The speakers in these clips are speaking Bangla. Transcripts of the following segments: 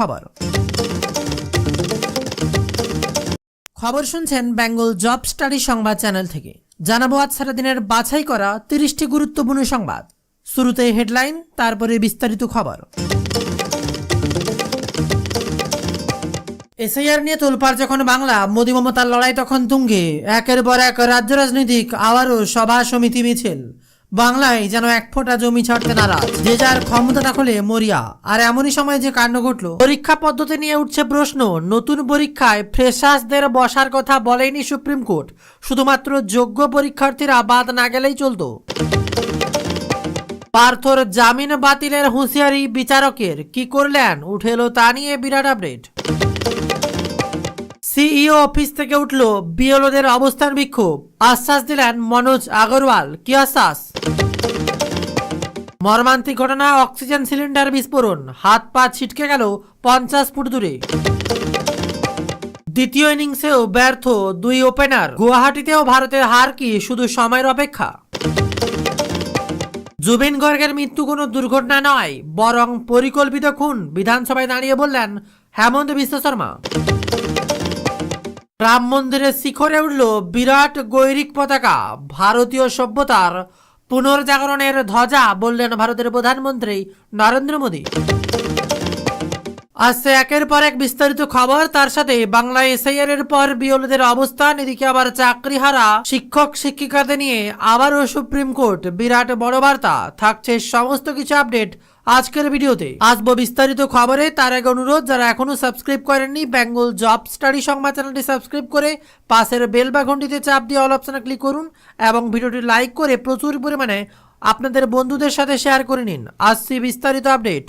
খবর। খবর শুনছেন বেঙ্গল জব স্টাডি সংবাদ চ্যানেল থেকে। জানাব আজ সারাদিনের বাছাই করা তিরিশটি গুরুত্বপূর্ণ সংবাদ। শুরুতে হেডলাইন, তারপরে বিস্তারিত খবর। এসআইআর নিয়ে তোলপাড় যখন বাংলা, মোদী মমতার লড়াই তখন তুঙ্গে। একের পর এক রাজ্য রাজনৈতিক, আবারও সভা সমিতি মিছিল। বাংলায় যেন এক ফোঁটা জমি ছাড়তে নারাজ। যে যার ক্ষমতা দখলে মরিয়া। আর এমনই সময় যে কাণ্ড ঘটলো, পরীক্ষা পদ্ধতি নিয়ে উঠছে প্রশ্ন, নতুন পরীক্ষায় ফ্রেশার্সদের বসার কথা বলেনি সুপ্রিম কোর্ট। শুধুমাত্র যোগ্য পরীক্ষার্থীরা বাদ না গেলেই চলতো। পার্থর জামিন বাতিলের হুঁশিয়ারি বিচারকের। কি করলেন? উঠে এলো তা নিয়ে বিরাট আপডেট। সিইও অফিস থেকে উঠল বিএলওদের অবস্থান বিক্ষোভ। আশ্বাস দিলেন মনোজ আগরওয়াল। কি আশ্বাস? মর্মান্তিক ঘটনা, অক্সিজেন সিলিন্ডার বিস্ফোরণ, হাত পা ছিটকে গেল পঞ্চাশ ফুট দূরে। দ্বিতীয় ইনিংসেও ব্যর্থ দুই ওপেনার, গুয়াহাটিতেও ভারতের হার কি শুধু সময়ের অপেক্ষা? জুবিন গর্গের মৃত্যু কোনো দুর্ঘটনা নয়, বরং পরিকল্পিত খুন, বিধানসভায় দাঁড়িয়ে বললেন হেমন্ত বিশ্ব শর্মা। রাম মন্দিরের শিখরে উঠল বিরাট গৈরিক পতাকা, ভারতীয় সভ্যতার পুনর্জাগরণের ধ্বজা বললেন ভারতের প্রধানমন্ত্রী নরেন্দ্র মোদী। আসছে একের পর এক বিস্তারিত খবর, তার সাথে বাংলা এসআইআর এর পর বিওলদের অবস্থান, এদিকে আবার চাকরি হারা শিক্ষক, শিক্ষিকাদের নিয়ে আবারও সুপ্রিম কোর্ট, বিরাট বড় বার্তা। থাকছে সমস্ত কিছু আপডেট আজকের ভিডিওতে আসব বিস্তারিত খবরে। তার আগে অনুরোধ, যারা এখনও সাবস্ক্রাইব করেননি, বেঙ্গল জব স্টাডি সংবাদ চ্যানেলটি সাবস্ক্রাইব করে পাশের বেল বা ঘন্টিতে চাপ দিয়ে অল অপশনে ক্লিক করুন এবং ভিডিওটি লাইক করে প্রচুর পরিমাণে আপনাদের বন্ধুদের সাথে শেয়ার করে নিন। আসছি বিস্তারিত আপডেট।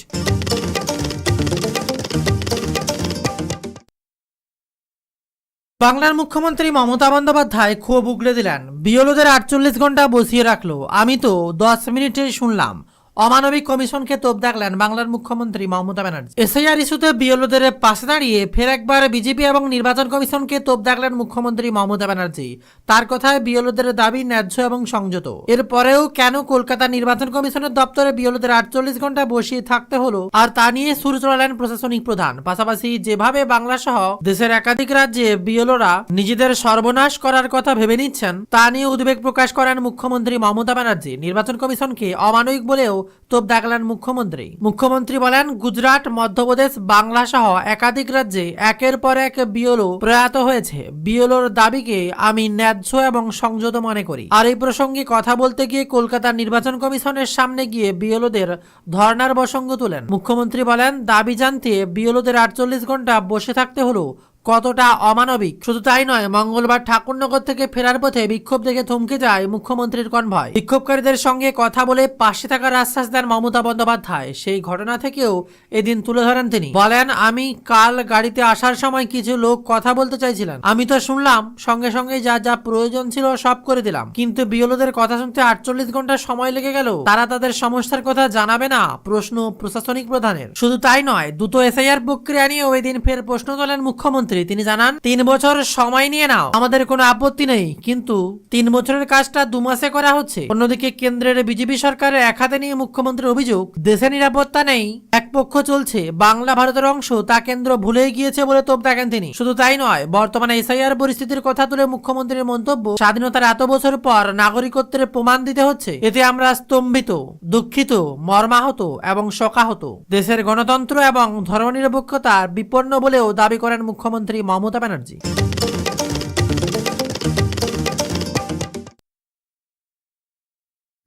বাংলার মুখ্যমন্ত্রী মমতা বন্দ্যোপাধ্যায় ক্ষোভ উগলে দিলেন। বিয়লোদের আটচল্লিশ ঘণ্টা বসিয়ে রাখল। আমি তো দশ মিনিটে শুনলাম। অমানবিক কমিশনকে তোপ দেখলেন বাংলার মুখ্যমন্ত্রী মমতা ব্যানার্জি। এসআইআর ইস্যুতে বিএলওদের পাশে দাঁড়িয়ে ফের একবার বিজেপি এবং নির্বাচন কমিশনকে তোপ দেখলেন মুখ্যমন্ত্রী মমতা ব্যানার্জি। তার কথায় বিএলওদের দাবি ন্যায্য এবং সংযত। এরপরেও কেন কলকাতা নির্বাচন কমিশনের দপ্তরে বিএলওদের আটচল্লিশ ঘণ্টা বসিয়ে থাকতে হলো আর তা নিয়ে সুর চড়ালেন প্রশাসনিক প্রধান। পাশাপাশি যেভাবে বাংলা সহ দেশের একাধিক রাজ্যে বিএলওরা নিজেদের সর্বনাশ করার কথা ভেবে নিচ্ছেন, তা নিয়ে উদ্বেগ প্রকাশ করেন মুখ্যমন্ত্রী মমতা ব্যানার্জি। নির্বাচন কমিশনকে অমানবিক বলেও তোপ দেখলেন মুখ্যমন্ত্রী। মুখ্যমন্ত্রী বলেন, গুজরাট, মধ্যপ্রদেশ, বাংলা সহ একাধিক রাজ্যে একের পর এক বিএলও প্রয়াত হয়েছে। বিএলওর দাবিকে আমি ন্যায্য এবং সংযত মনে করি। আর এই প্রসঙ্গে কথা বলতে গিয়ে কলকাতার নির্বাচন কমিশনের সামনে গিয়ে বিএলওদের ধর্নার প্রসঙ্গ তুলেন। মুখ্যমন্ত্রী বলেন, দাবি জানতে বিএলওদের আটচল্লিশ ঘণ্টা বসে থাকতে হলো কতটা অমানবিক? শুধু তাই নয়, মঙ্গলবার ঠাকুরনগর থেকে ফেরার পথে বিক্ষোভ দেখে থমকে যায় মুখ্যমন্ত্রীর কনভয়। বিক্ষোভকারীদের সঙ্গে কথা বলে পাশে থাকার আশ্বাস দেন মমতা বন্দ্যোপাধ্যায়। সেই ঘটনা থেকেও এদিন তুলে ধরেন তিনি। বলেন, আমি কাল গাড়িতে আসার সময় কিছু লোক কথা বলতে চাইছিলেন। আমি তো শুনলাম, সঙ্গে সঙ্গে যা যা প্রয়োজন ছিল সব করে দিলাম। কিন্তু বিয়লোদের কথা শুনতে আটচল্লিশ ঘণ্টা সময় লেগে গেল। তারা তাদের সমস্যার কথা জানাবে না, প্রশ্ন প্রশাসনিক প্রধানের। শুধু তাই নয়, দ্রুত এসআইআর প্রক্রিয়া নিয়েও এদিন ফের প্রশ্ন তোলেন মুখ্যমন্ত্রী। তিনি জানান, তিন বছর সময় নিয়ে নাও। আমাদের কোনো আপত্তি নেই, কিন্তু তিন বছরের কাজটা দু মাসে করা হচ্ছে। অন্যদিকে কেন্দ্রের বিজেপি সরকারের এক হাতে নিয়ে মুখ্যমন্ত্রীর অভিযোগ, দেশে নিরাপত্তা নেই, এক পক্ষ চলছে। বাংলা ভারতের অংশ তা কেন্দ্র ভুলেই গিয়েছে বলে তোপ দেখেন তিনি। শুধু তাই নয়, বর্তমানে এসআইআর পরিস্থিতির কথা তুলে মুখ্যমন্ত্রীর মন্তব্য, স্বাধীনতার এত বছর পর নাগরিকত্বের প্রমাণ দিতে হচ্ছে। এতে আমরা স্তম্ভিত, দুঃখিত, মর্মাহত এবং শোকাহত। দেশের গণতন্ত্র এবং ধর্মনিরপেক্ষতার বিপন্ন বলেও দাবি করেন মুখ্যমন্ত্রী। মমতা ব্যানার্জি।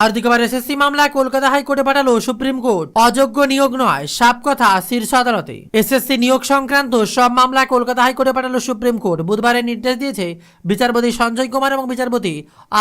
আর দিকে আবার এসএসসি মামলায় কলকাতা হাইকোর্টে পাঠালো সুপ্রিম কোর্ট। অযোগ্য নিয়োগ নয়, সাপ কথা, শীর্ষ আদালতে। এসএসসি নিয়োগ সংক্রান্ত সব মামলা কলকাতা হাইকোর্টে সুপ্রিম কোর্ট। বুধবারে নির্দেশ দিয়েছে বিচারপতি সঞ্জয় কুমার এবং বিচারপতি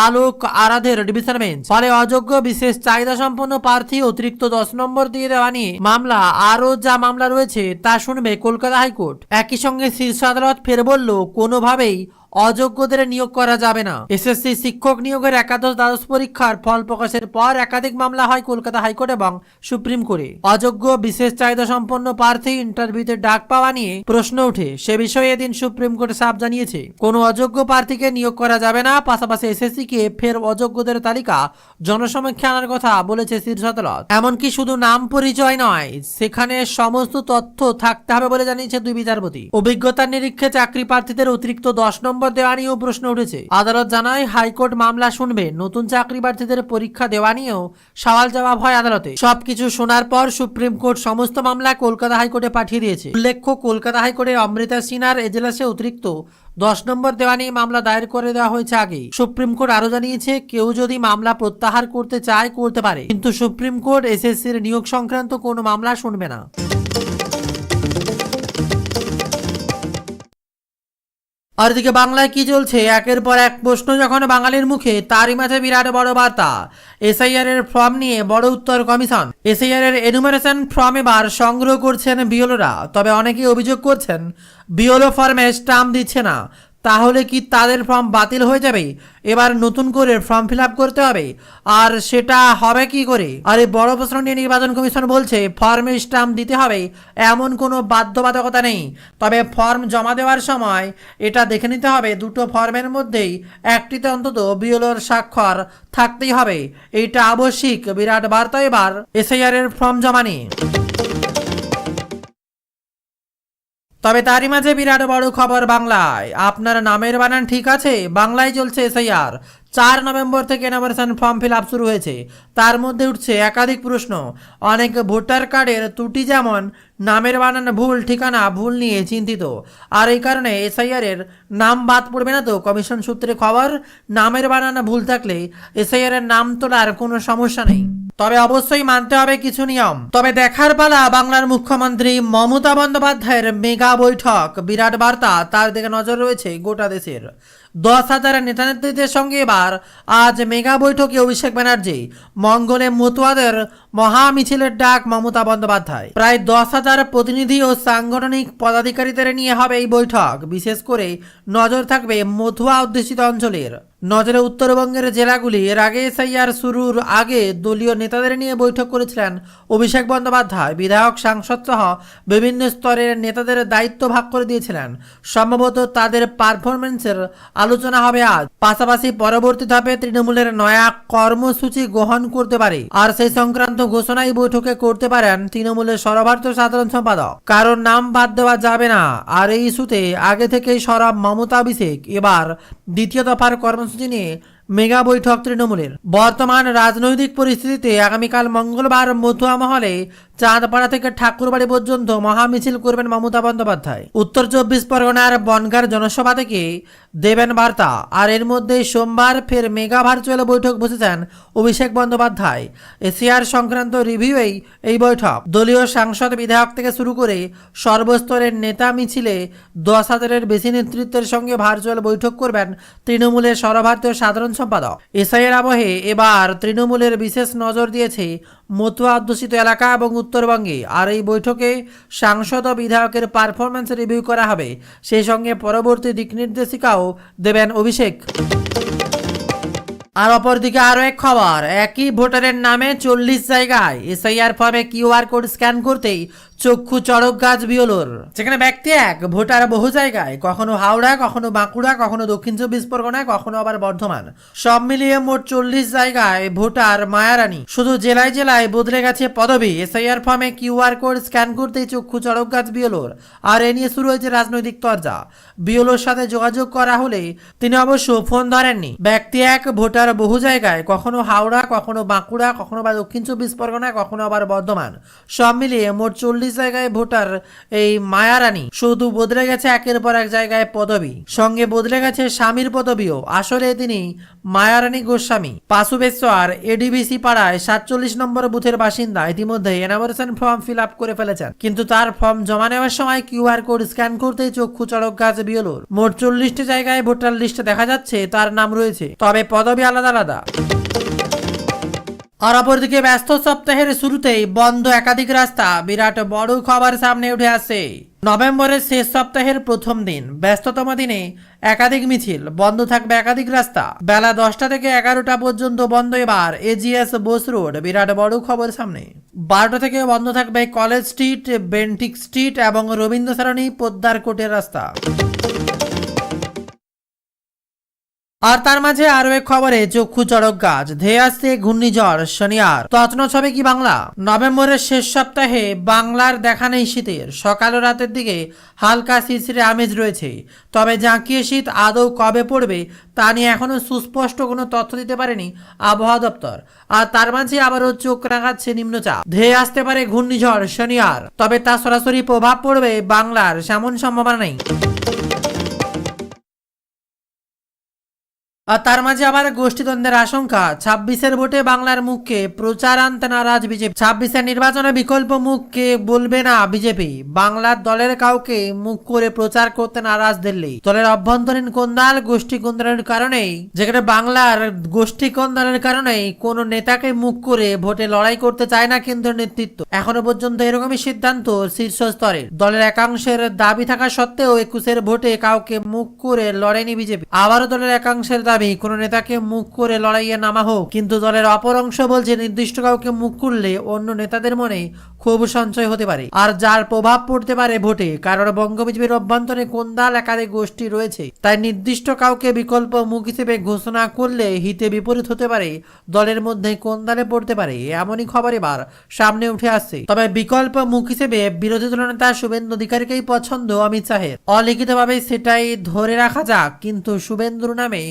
আলোক আরাধের ডিভিশন বেঞ্চ। ফলে অযোগ্য বিশেষ চাহিদা সম্পন্ন প্রার্থী অতিরিক্ত দশ নম্বর দিয়ে দেওয়া নিয়ে মামলা, আরও যা মামলা রয়েছে তা শুনবে কলকাতা হাইকোর্ট। একই সঙ্গে শীর্ষ আদালত ফের বলল, কোনোভাবেই অযোগ্যদের নিয়োগ করা যাবে না। এসএসসি শিক্ষক নিয়োগের একাদশ দ্বাদশ পরীক্ষার ফল প্রকাশের পর একাধিক মামলা হয় কলকাতা হাইকোর্ট এবং সুপ্রিম কোর্টে। অযোগ্য, বিশেষ চাহিদা সম্পন্ন প্রার্থী ইন্টারভিউতে ডাক পাওয়া নিয়ে প্রশ্ন ওঠে। সে বিষয়ে এদিন সুপ্রিম কোর্ট সাফ জানিয়েছে, কোনো অযোগ্য প্রার্থীকে নিয়োগ করা যাবে না, পাশাপাশি এসএসসি কে ফের অযোগ্যদের তালিকা জনসমীক্ষা আনার কথা বলেছে শীর্ষ আদালত। এমনকি শুধু নাম পরিচয় নয়, সেখানে সমস্ত তথ্য থাকতে হবে বলে জানিয়েছে দুই বিচারপতি। অভিজ্ঞতার নিরীক্ষে চাকরি প্রার্থীদের অতিরিক্ত দশ নম্বর দেওয়া নিয়েও প্রশ্ন উঠেছে। আদালত জানায়, হাইকোর্ট মামলা শুনবে, নতুন চাকরি প্রার্থীদের পরীক্ষা দেওয়া নিয়েও সওয়াল জবাব হয় আদালতে। সবকিছু শোনার পর সুপ্রিম কোর্ট সমস্ত মামলা কলকাতা হাইকোর্টে পাঠিয়ে দিয়েছে। উল্লেখ্য, কলকাতা হাইকোর্টে অমৃতা সিনহার এজলাসে অতিরিক্ত দশ নম্বর দেওয়া নিয়ে মামলা দায়ের করে দেওয়া হয়েছে আগে। সুপ্রিম কোর্ট আরও জানিয়েছে, কেউ যদি মামলা প্রত্যাহার করতে চায়, করতে পারে। কিন্তু সুপ্রিম কোর্ট এসএসসির নিয়োগ সংক্রান্ত কোনো মামলা শুনবে না। আর দিকে বাংলায় কি চলছে? একের পর এক প্রশ্ন যখন বাঙালির মুখে, তারই মাঝে বিরাট বড় বার্তা। এসআইআর এর ফর্ম নিয়ে বড় উত্তর কমিশন। এসআইআর এর এনুমারেশন ফর্ম এবার সংগ্রহ করছেন বিওলোরা তবে অনেকে অভিযোগ করছেন বিওলো ফর্মে স্টাম্প দিচ্ছে না। তাহলে কি তাদের ফর্ম বাতিল হয়ে যাবে? এবার নতুন করে ফর্ম ফিল করতে হবে। আর সেটা হবে কি করে? আর এই বড় প্রশ্ন নিয়ে নির্বাচন কমিশন বলছে, ফর্মে স্টাম্প দিতে হবে। এমন কোনো বাধ্যবাধকতা নেই। তবে ফর্ম জমা দেওয়ার সময় এটা দেখে নিতে হবে, দুটো ফর্মের মধ্যেই একটিতে অন্তত বিএলওর স্বাক্ষর থাকতেই হবে। এইটা আবশ্যিক। বিরাট বার্তা এবার এসআইআর এর ফর্ম জমা নিয়ে। তবে তারই মাঝে বিরাট বড় খবর বাংলায়। আপনার নামের বানান ঠিক আছে, বাংলায় চলছে এসআইআর চার নভেম্বর থেকে এনামারেশন ফর্ম ফিল আপ শুরু হয়েছে। তার মধ্যে উঠছে একাধিক প্রশ্ন। অনেক ভোটার কার্ডের ত্রুটি যেমন নামের বানান ভুল, ঠিকানা ভুল নিয়ে চিন্তিত। আর এই কারণে এসআইআর এর নাম বাদ পড়বে না তো? কমিশন সূত্রে খবর, নামের বানান ভুল থাকলে এসআইআর এর নাম তোলার কোনো সমস্যা নেই। তবে অবশ্যই মানতে হবে কিছু নিয়ম। তবে দেখার পালা, বাংলার মুখ্যমন্ত্রী মমতা বন্দ্যোপাধ্যায়ের মেগা বৈঠক। বিরাট বার্তা, তার দিকে নজর রয়েছে গোটা দেশের। দশ হাজার নেতা নেত্রীদের সঙ্গে এবার আজ মেগা বৈঠকে অভিষেক ব্যানার্জি মঙ্গলে মতুয়াদের মহা মিছিলের ডাক মমতা বন্দ্যোপাধ্যায়। প্রায় দশ হাজার প্রতিনিধি ও সাংগঠনিক পদাধিকারীদের নিয়ে হবে এই বৈঠক। বিশেষ করে নজর থাকবে মথুয়া অধ্যুষিত অঞ্চলের। নজরে উত্তরবঙ্গের জেলাগুলি, এর আগে এসআইআর শুরুর আগে দলীয় নেতাদের নিয়ে বৈঠক করেছিলেন অভিষেক বন্দ্যোপাধ্যায়। বিধায়ক, সাংসদ সহ বিভিন্ন স্তরের নেতাদের দায়িত্ব ভাগ করে দিয়েছিলেন। সম্ভবত তাদের পারফরমেন্সের আলোচনা হবে আজ। পাশাপাশি পরবর্তী ধাপে তৃণমূলের নয়া কর্মসূচি গ্রহণ করতে পারে। আর সেই সংক্রান্ত ঘোষণা এই বৈঠকে করতে পারেন তৃণমূলের সর্বভারতীয় সাধারণ সম্পাদক। কারণ নাম বাদ দেওয়া যাবে না। আর এই ইস্যুতে আগে থেকেই সরব মমতা অভিষেক, এবার দ্বিতীয় দফার কর্মসূচি নিয়ে মেগা বৈঠক তৃণমূলের। বর্তমান রাজনৈতিক পরিস্থিতিতে আগামীকাল মঙ্গলবার মথুয়া মহলে চাঁদপাড়া থেকে ঠাকুরবাড়ি পর্যন্ত মহামিছিল করবেন মমতা বন্দ্যোপাধ্যায়। উত্তর চব্বিশ পরগনার বনগার জনসভা থেকে দেবেন বার্তা। আর এর মধ্যে সোমবার ফের মেগা ভার্চুয়াল বৈঠক বসেছেন অভিষেক বন্দ্যোপাধ্যায়। এশিয়ার সংক্রান্ত রিভিউয়েই এই বৈঠক। দলীয় সাংসদ বিধায়ক থেকে শুরু করে সর্বস্তরের নেতা মিছিলে দশ হাজারের বেশি নেতৃত্বের সঙ্গে ভার্চুয়াল বৈঠক করবেন তৃণমূলের সর্বভারতীয় সাধারণ সম্পাদক। এসআইয়ের আবহে এবার তৃণমূলের বিশেষ নজর দিয়েছে মতুয়া অধ্যুষিত এলাকা এবং উত্তরবঙ্গে। আর এই বৈঠকে সাংসদ ও বিধায়কের পারফরমেন্স রিভিউ করা হবে। সেই সঙ্গে পরবর্তী দিক নির্দেশিকাও দেবেন অভিষেক। আর অপরদিকে আরও এক খবর। একই ভোটারের নামে চল্লিশ জায়গায় এসআইআর ফর্মে কিউআর কোড স্ক্যান করতেই চক্ষু চড়ক গাছ বিওলোর যেখানে ব্যক্তি এক, ভোটার বহু জায়গায়, কখনো হাওড়া, কখনো বাঁকুড়া, কখনো দক্ষিণ চব্বিশ পরগনা, কখনো আবার বর্ধমান। সব মিলিয়ে মোট চল্লিশ জায়গায় ভোটার মায়ারানী। শুধু জেলায় জেলায় বদলে গেছে পদবি। এসআইআর ফর্মে কিউআর কোড স্ক্যান করতেই চক্ষু চড়ক গাছ বিওলোর আর এ নিয়ে শুরু হয়েছে রাজনৈতিক তরজা। বিওলোর সাথে যোগাযোগ করা হলে তিনি অবশ্য ফোন ধরেননি। ব্যক্তি এক, ভোটার বহু জায়গায়, কখনো হাওড়া, কখনো বাঁকুড়া, কখনো বা দক্ষিণ চব্বিশ পরগনা, কখনো আবার বর্ধমান। সব মিলিয়ে মোট চল্লিশ জায়গায় ভোটার, এই মায়ারানী। শুধু বদলে গেছে একের পর এক জায়গায় পদবি। সঙ্গে বদলে গেছে স্বামীর পদবিও। আসলে তিনি মায়ারানী গোস্বামী। পাশুবেশ্বর, এডিবিসি পাড়ায় সাতচল্লিশ নম্বর বুথের বাসিন্দা। ইতিমধ্যে এনামোরেশন ফর্ম ফিল আপ করে ফেলেছেন। কিন্তু তার ফর্ম জমা নেওয়ার সময় কিউআর কোড স্ক্যান করতেই চক্ষু চড়ক গাছ বিয়লোর। মোট চল্লিশটি জায়গায় ভোটার লিস্টে দেখা যাচ্ছে, তার নাম রয়েছে। তবে পদবি আলাদা আলাদা। আর অপরদিকে ব্যস্ত সপ্তাহের শুরুতেই বন্ধ একাধিক রাস্তা, বিরাট বড় খবর সামনে উঠে আসে। নভেম্বরের শেষ সপ্তাহের প্রথম দিন, ব্যস্ততম দিনে একাধিক মিছিল, বন্ধ থাকবে একাধিক রাস্তা। বেলা দশটা থেকে এগারোটা পর্যন্ত বন্ধ এবার এজিএস বোস রোড, বিরাট বড় খবর সামনে। বারোটা থেকে বন্ধ থাকবে কলেজ স্ট্রিট, বেন্টিক স্ট্রিট এবং রবীন্দ্র সারণী পোদ্দার কোটের রাস্তা। আর তার মাঝে আরও এক খবরে, চক্ষু চড়ক গাছ, ধেয়ে আসছে ঘূর্ণিঝড় শনিয়ার তত্ন ছবে কি বাংলা? নভেম্বরের শেষ সপ্তাহে বাংলার দেখা নেই শীতের। সকাল রাতের দিকে হালকা শিরশিরে আমেজ রয়েছে। তবে জাঁকিয়ে শীত আদৌ কবে পড়বে, তা নিয়ে এখনও সুস্পষ্ট কোনো তথ্য দিতে পারেনি আবহাওয়া দপ্তর। আর তার মাঝে আবারও চোখ রাখাচ্ছে নিম্নচাপ। ধেয়ে আসতে পারে ঘূর্ণিঝড় শনিয়ার তবে তা সরাসরি প্রভাব পড়বে বাংলার, সেমন সম্ভাবনা নেই। আর তার মাঝে আবার গোষ্ঠীদ্বন্দ্বের আশঙ্কা। ছাব্বিশের ভোটে বাংলার মুখকে প্রচার আনতে নারাজ বিজেপি। ছাব্বিশের নির্বাচনে বিকল্প মুখকে বলবে না বিজেপি? বাংলার দলের কাউকে মুখ করে প্রচার করতে নারাজ দিল্লি। দলের অভ্যন্তরীণ কোন্দাল গোষ্ঠী কোন্দালের কারণেই, যেখানে বাংলার গোষ্ঠী কোন্দালের কারণেই কোন নেতাকে মুখ করে ভোটে লড়াই করতে চায় না কেন্দ্রীয় নেতৃত্ব। এখনও পর্যন্ত এরকমই সিদ্ধান্ত শীর্ষ স্তরের দলের একাংশের দাবি থাকা সত্ত্বেও একুশের ভোটে কাউকে মুখ করে লড়েনি বিজেপি। আবারও দলের একাংশের দাবি কোনো নেতাকে মুখ করে লড়াইয়ে নামা হোক। কিন্তু দলের অপর অংশ বলছে, নির্দিষ্ট কাউকে মুখ করলে অন্য নেতাদের মনে ক্ষোভ সঞ্চয় হতে পারে। আর যার প্রভাব পড়তে পারে ভোটে কারণ বঙ্গ বিজেপির অভ্যন্তরে কোন্দাল একাধিক গোষ্ঠী রয়েছে, তাই নির্দিষ্ট কাউকে বিকল্প মুখ হিসেবে ঘোষণা করলে হিতে বিপরীত হতে পারে, দলের মধ্যে কোন্দালে পড়তে পারে, এমনই খবর এবার সামনে উঠে আসছে। তবে বিকল্প মুখ হিসেবে বিরোধী দলনেতা শুভেন্দু অধিকারীকেই পছন্দ অমিত শাহের। অলিখিতভাবে সেটাই ধরে রাখা যাক, কিন্তু শুভেন্দুর নামে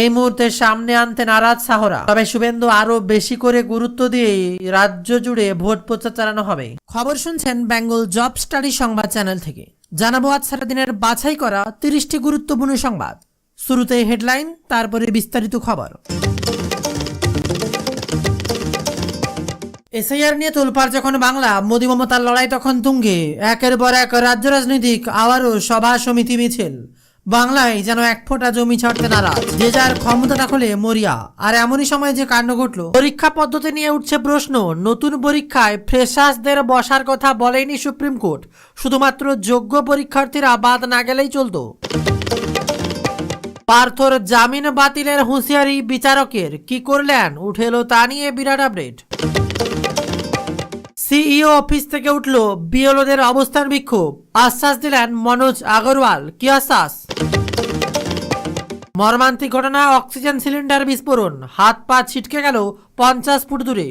এই মুহূর্তে সামনে আনতে নারাজ সাহরা। তবে শুভেন্দু আরও বেশি করে গুরুত্ব দিয়ে রাজ্য জুড়ে ভোট প্রচার চালানো হবে। খবর শুনছেন বেঙ্গল জব স্টাডি সংবাদ চ্যানেল থেকে। জানাব আজ সারাদিনের বাছাই করা তিরিশটি গুরুত্বপূর্ণ সংবাদ। শুরুতে হেডলাইন, তারপরে বিস্তারিত খবর। এসআইআর নিয়ে তোলপাড় যখন বাংলা, মোদী মমতার লড়াই তখন তুঙ্গে। একের পর এক রাজ্য রাজনৈতিক, আবারও সভা সমিতি মিছিল। বাংলায় যেন এক ফোঁটা জমি ছাড়তে নারাজ। যে যার ক্ষমতা দখলে মরিয়া। আর এমনই সময় যে কাণ্ড ঘটলো, পরীক্ষা পদ্ধতি নিয়ে উঠছে প্রশ্ন, নতুন পরীক্ষায় ফ্রেশার্সদের বসার কথা বলেনি সুপ্রিম কোর্ট। শুধুমাত্র যোগ্য পরীক্ষার্থীরা বাদ না গেলেই চলতো। পার্থর জামিন বাতিলের হুঁশিয়ারি বিচারকের। কি করলেন? উঠে এলো তা নিয়ে বিরাট আপডেট। সিইও অফিস থেকে উঠল বিএলওদের অবস্থান বিক্ষোভ। আশ্বাস দিলেন মনোজ আগরওয়াল। কি আশ্বাস? মর্মান্তিক ঘটনা অক্সিজেন সিলিন্ডার বিস্ফোরণ। হাত পা ছিটকে গেল পঞ্চাশ ফুট দূরে।